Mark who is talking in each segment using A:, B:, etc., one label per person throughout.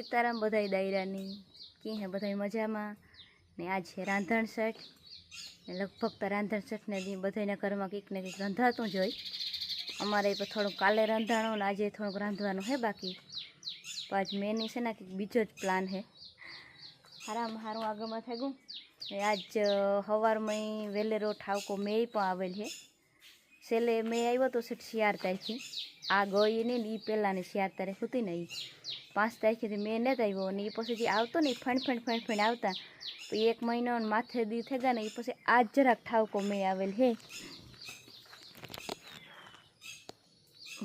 A: સીતારામ બધાય દાયરાની કી હે બધાય મજામાં? ને આજ છે રાંધણ શેઠ લગભગ તો રાંધણ સેટને બધાના ઘરમાં કંઈક ને કંઈક રંધાતું જ હોય. અમારે પણ થોડુંક કાલે રંધાણું ને આજે થોડુંક રાંધવાનું હે બાકી. તો આજ મેની છે ને કંઈક બીજો જ પ્લાન હે. હારામ હારું આગળમાં થઈ ગયું ને આજ સવારમાં વેલેરો ઠાવકો મેય પણ આવેલ છે છેલ્લે મેં આવ્યો તો સીટ શિયાર તારીખે આ ગઈ ને એ પહેલાંની શિયાર તારીખ હતી ને એ પાંચ તારીખેથી મેં નથી આવ્યો અને એ પછી જે આવતો ને એ ફણ ફણ ફણ ફણ આવતા. તો એક મહિનો માથે દી થઈ ગયા ને એ પછી આજ જરાક ઠાવકો મેં આવેલ હે.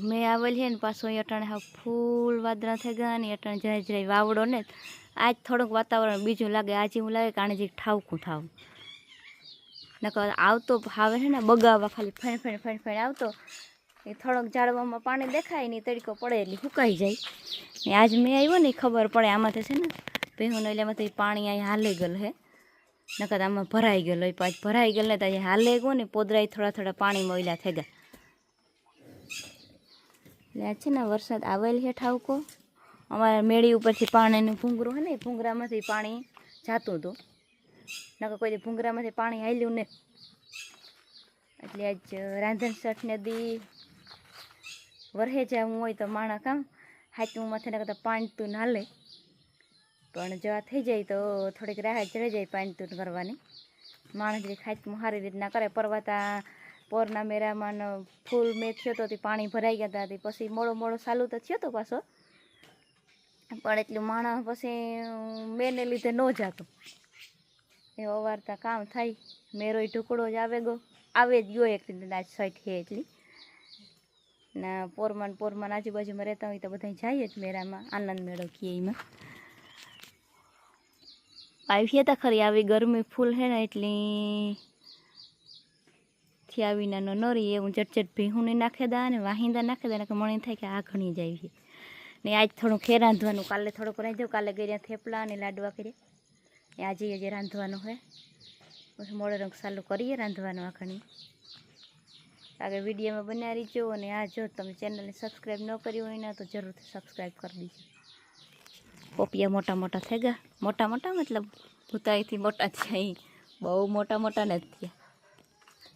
A: મેં આવેલ હે ને પાછો અહીં અટાણે હા ફૂલ વાદળા થઈ ગયા ને અટાણે જરાય જરાય વાવડો ને આજ થોડુંક વાતાવરણ બીજું લાગે, આજે હું લાગે કે આને જે ઠાવકું થાવ. નકર આવતો આવે છે ને બગાવવા ખાલી ફેણ ફેણ ફેણ ફેણ આવતો, એ થોડોક ઝાડવામાં પાણી દેખાય ને તડકો પડે એટલે સુકાઈ જાય. ને આજ મેં આવ્યો ને ખબર પડે આમાંથી છે ને, ભેહું એટલે એમાંથી પાણી અહીં હાલે ગયેલ હે. નકર આમાં ભરાઈ ગયેલો પાછ ભરાઈ ગયેલ ને તો અહીંયા હાલે ગયો ને, પોદરાય થોડા થોડા પાણી મોયલા થઈ ગયા. એટલે આ છે ને વરસાદ આવેલ છે ઠાવકો. અમારા મેળી ઉપરથી પાણીનું ભૂંગરું હોય ને ભૂંગરામાંથી પાણી જાતું હતું. નકર કોઈ ભૂંગરામાંથી પાણી હાલ્યું ને. એટલે આજ રાંધણ નદી દી વરહે જવું હોય તો માણા કામ હાચવું માથે ના કરતાં પાણી તું લે પણ જો આ થઈ જાય તો થોડીક રાહત ચડી જાય પાણી તું કરવાની. માણસ જે ખાચમું સારી રીતના કરે, પરવાતા પોરના મેરામાં ફૂલ મેં થયો તો પાણી ભરાઈ ગયા હતા પછી મોડો મોડો ચાલુ તો થયો તો પાછો. પણ એટલું માણસ પછી મેને લીધે ન જાતું. એ અવારતા કામ થાય. મેરોય ઢુકડો જ આવે ગો. આવે જ ગયો એક આજ સાઈડ છે એટલી ના પોરમાન પોરમાન આજુબાજુમાં રહેતા હોય તો બધા જાય જ મેળામાં. આનંદ મેળો કીએ એમાં. આવી હતા ખરી. આવી ગરમી ફૂલ હે ને એટલી થી આવીને ન નરી. એવું ચટચટ ભીહું નહીં નાખે દા ને વાહિંદા નાખે દે ને મને થાય કે આ ઘણી જાય ને આજ થોડું ખેરાંધવાનું કાલે થોડુંક રાંધ્યું, કાલે કર્યા થેપલા અને લાડવા કર્યા. ને આજે આજે રાંધવાનું હોય, પછી મોડો રંગ ચાલુ કરીએ રાંધવાનું આખણી આગળ વિડીયોમાં બનાવી રહીજો અને આ જો તમે ચેનલને સબસ્ક્રાઈબ ન કરી હોય ને તો જરૂરથી સબસ્ક્રાઈબ કરી દીજો. પોપિયા મોટા મોટા થઈ ગયા. મોટા મોટા મતલબ ભૂતાઈથી મોટા થયા અહીં બહુ મોટા મોટા નથી થયા.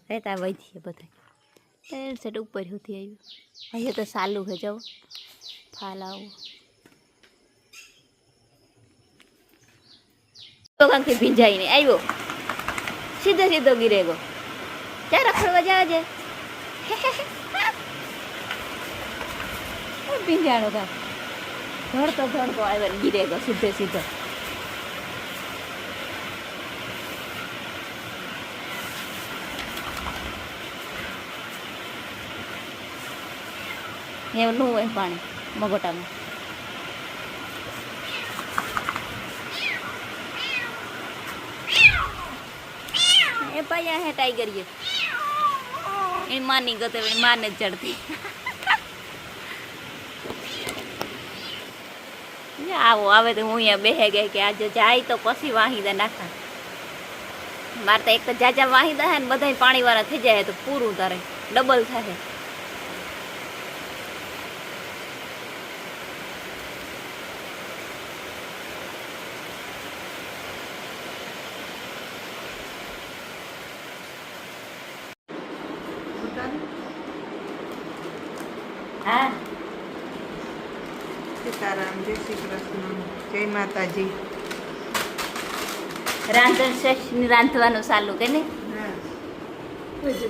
A: રહેતા વધી બધા. એ સેટ ઉપર સુધી આવ્યું. અહીંયા તો સાલું છે જવું ફાલ આવું કાંકથી ભીંજાઈને આવ્યો સીધો સીધો ગીરે ગયો ચાલ રખડવા છે ભીંજાણો કાંક ભણતો ભણતો આવ્યો ગીરે ગયો સીધે સીધો. એવું નું હોય પાણી, મગોટામાં. ટાઈગર એ એની માની ગતો એની માને જ ચડતી. આવો, આવે તો હું અહીંયા બેહે ગઈ કે આજે જાય તો પછી વાહિદા નાખા. મારે તો એક તો જાજા વાહિદા હે ને બધા પાણી વાળા થઈ જાય તો પૂરું તારે ડબલ થાય. હા.
B: સીતારામ જય શ્રી કૃષ્ણ જય માતાજી.
A: રાંધણ શેષ રાંધવાનું ચાલુ કે ને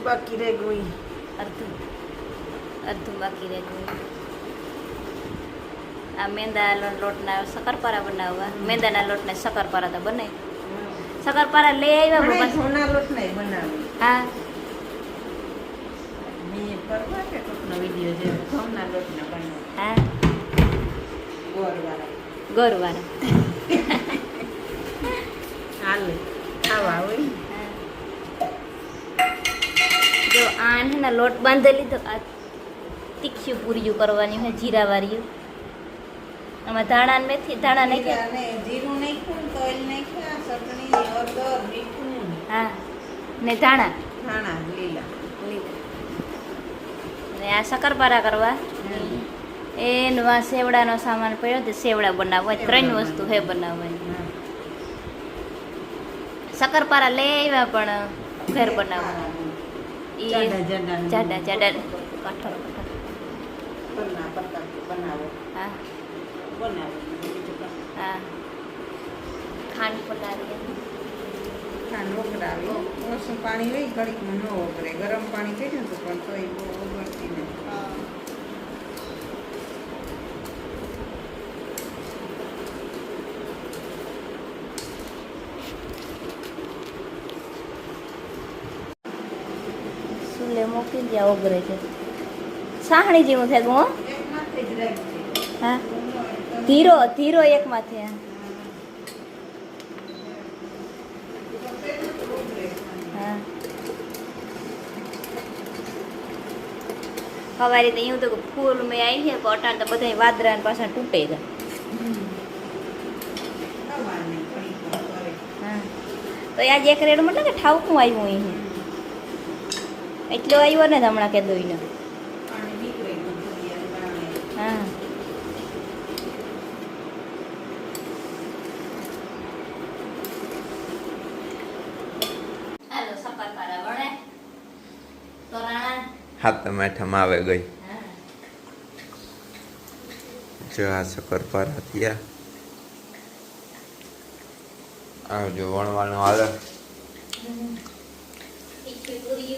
B: બાકી રહી ગઈ.
A: અડધું અડધું બાકી રહે ગયું આ મેંદા લોટના શક્કરપારા બનાવવા. મેંદાના લોટને શક્કરપારા તો બનાવી શક્કરપારા લઈ આવ્યા
B: લોટ બનાવી.
A: હા.
B: મેં કે કોકનો વીડિયો છે ઘઉંના લોટના બનાવી
A: હા.
B: ગોળવાળા.
A: ગોરવાળા.
B: હાલે ખાવા હોય.
A: જો આને ને લોટ બાંધી લીધો આ તીખ્યું પૂરીયું કરવાની હોય જીરાવાળીયું આમાં ધાણા મેથી ધાણા નાખ્યા?
B: જીરું નાખ્યું ને નાખ્યા ચટણી હળદર મીઠું.
A: હા. ને ધાણા?
B: ધાણા લીલા.
A: આ શક્કરપારા કરવા. એનો આ સેવડાનો સામાન પડ્યો તે સેવડા બનાવવા. ત્રણ વસ્તુ હે બનાવવાની. શક્કરપારા લઈ આવ્યા પણ ઘર બનાવવા.
B: જાડા જાડા
A: કઠોળ હા. હા. ખાંડ પલાળી
B: ખાંડ ઓગળાવી ઓછું પાણી લઈ ઘડીકમાં ન વપરાય. ગરમ પાણી કર્યું તો પણ તોય બહુ નહીં
A: સુલે ઓગરે છે. સાહણી જેવું થાય ગો
B: એક માથે જ રાખજે.
A: હા. ધીરો ધીરો એકમાં થયા સવારે તો એવું તો ફૂલ મેં આવી છે અટાણ તો બધા વાદરા પાછા તૂટે ગયા. તો આજે એક રેડ મતલબ કે ઠાવકું આવ્યું અહીં એટલો આવ્યો ને હમણાં કે દોઈનો. હા. વળે તોરાણા.
C: આવે ગઈ. જો આ શક્કરપારા થયા આવજો વણવાનું હાલે
A: તીખી પૂરી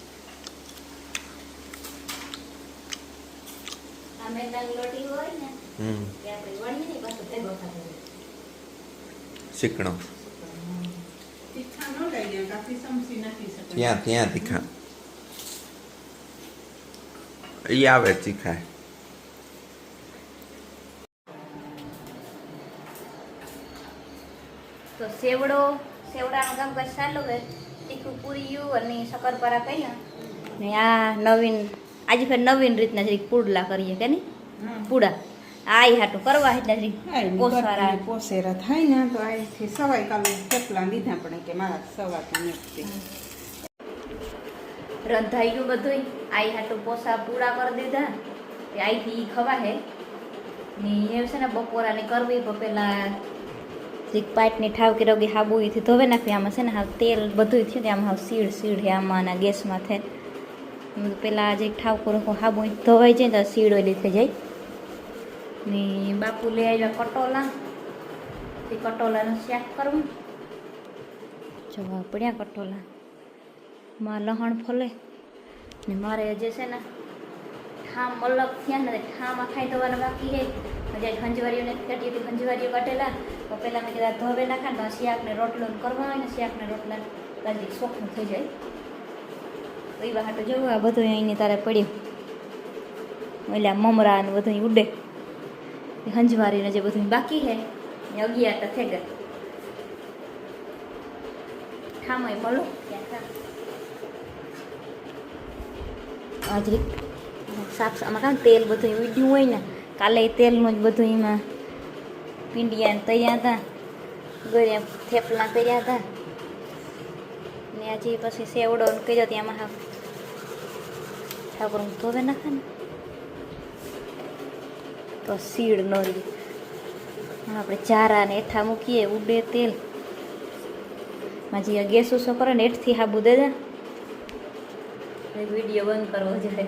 B: શકે
C: ત્યાં ત્યાં તીખા. એ આવે તીખા
A: તો સેવડો સેવડાનું કામકાજ ચાલુ હોય તીખું પૂરીયું અને શક્કરપારા કર્યા. ને આ નવીન આજે ફેર નવીન રીતના છે પુડલા કરીએ કે નહીં. પૂડા. આ ઈ હાટું કરવા એટલે પોસારા
B: હા, પોસેરા થાય ને તો આઈથી સવાય કાલે થેપલા લીધા પણ કે મારા સવા તો નથી.
A: રંધાઈ ગયું બધું આઈ હાટું પોસા પૂરા કરી દીધા. તે આઈથી ખવા હે. ને એ છે ને બપોરાની કરવી પણ પેલા જીક પાટની ઠાવ કે રોગી હાબુ એથી ધોવે નાખી આમાં છે ને હાવ તેલ બધું થયું આમાં હાવ સીડ સીડ હે આમાં ગેસમાં થાય. પેલા જે ઠાવ કરો હાબુ ધોવાઈ જાય તો સીડ ઓલી થઈ જાય. ને બાપુ લઈ આવ્યા કટોલા તે કટોલાનું શાક કરવું જવા પડ્યા કટોલા માં લહણ ફલે ને મારે જે છે ને ઠામ અલગ થયા ને ઠામાં ખાઈ દેવાના બાકી હે હજી ખંજવારીઓને કાઢી હતી ખંજવારીઓ કાઢેલા તો પહેલાં મેં કીધા ધોવે નાખા ને તો શાકને રોટલો કરવા હોય ને શાકને રોટલા તાજી ચોખ્ખું થઈ જાય તો એ હાટું જોવું આ બધું અહીંની તારે પડ્યું ઓલા મમરા ને બધું ઉડે હંજવારીને જે બધું બાકી હે અગિયાર તો થઈ ગયા. ઠામય મળો ત્યાં હાજરી. શાક આમાં કાં તેલ બધું ઉડ્યું હોય ને, કાલે તેલનું જ બધું એમાં પીંડિયા તૈયાર હતા, ગળ્યા થેપલા કર્યા હતા. ને આજે પછી સેવડો કર્યો ત્યાંમાં હા ઠાકોર ધોવે નાખે ને. તો સીડ ન રહી. આપણે ચારા ને એઠા મૂકીએ, ઉડે તેલ. માજી ગેસ ઓછો કરે ને, એઠથી હાબુ દે વીડિયો બંધ કરવો જોઈએ